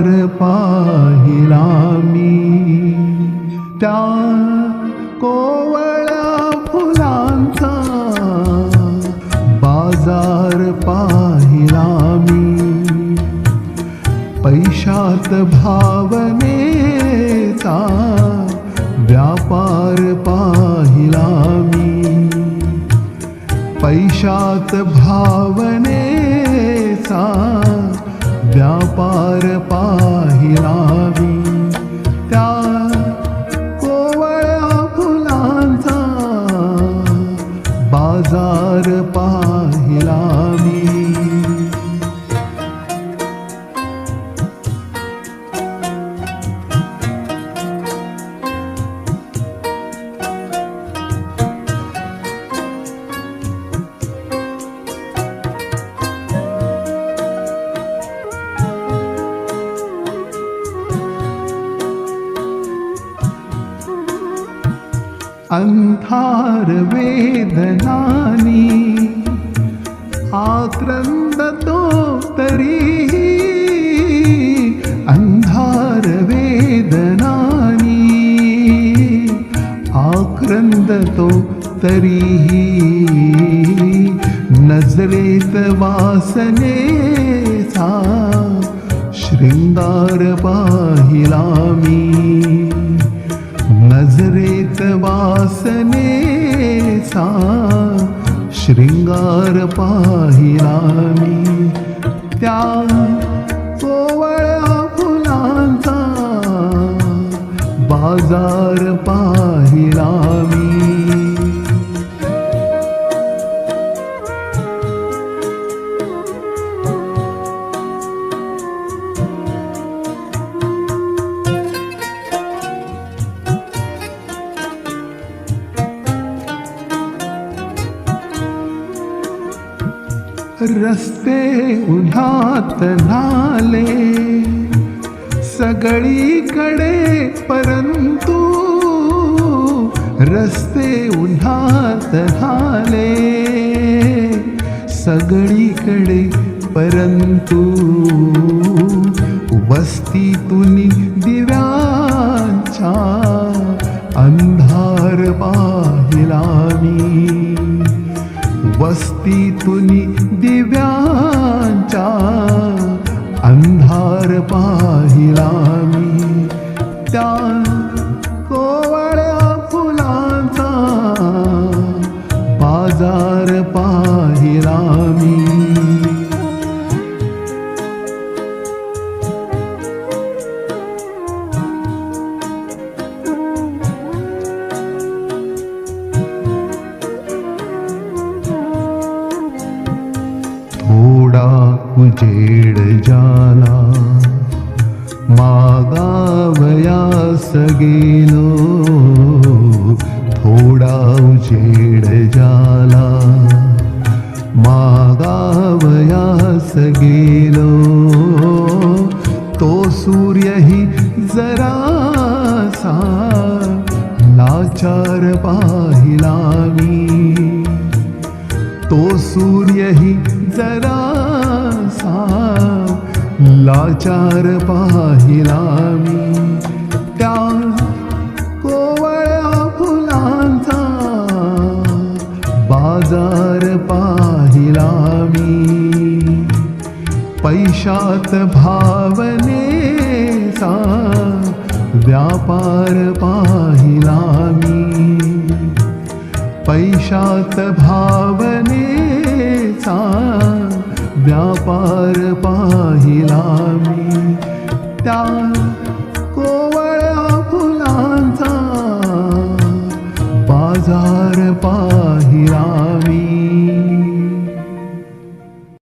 बाजार पाहिला मी. त्या कोवळ्या फुलांचा बाजार पाहिला मी. पैशात भावनेचा व्यापार पाहिला मी. पैशात अन्धारवेदनानि आक्रन्दतो तर्हि अन्धारवेदनानि आक्रन्दतो तर्हि नजरेतवासने सा शृङ्गारपाहिलामि वासनेचा शृंगार पाहिला मी त्या कोवळ्या फुलांचा बाजार पाहिला मी रस्ते उन्हात नाले सगळीकडे परंतु रस्ते उन्हात नाले सगळीकडे परंतु वस्तीतून दिव्यांच्या अंधार पाहिला मी. वस्तीतून दिव्यांचा अंधार पाहिला मी त्या कोवळ्या फुलांचा बाजार पाहिला मी उजेड जाला. मागावया सगेलो. थोडा उजेड जाला. मागावया सगेलो. तो सूर्यही जरासा लाचार पाहिला मी. तो सूर्यही जरासा लाचार पाहिला मी. त्या कोवळ्या फुलांचा बाजार पाहिला मी. पैशात भावनेचा व्यापार पाहिला मी. पैशात भावनेचा व्यापार पाहिला मी. त्या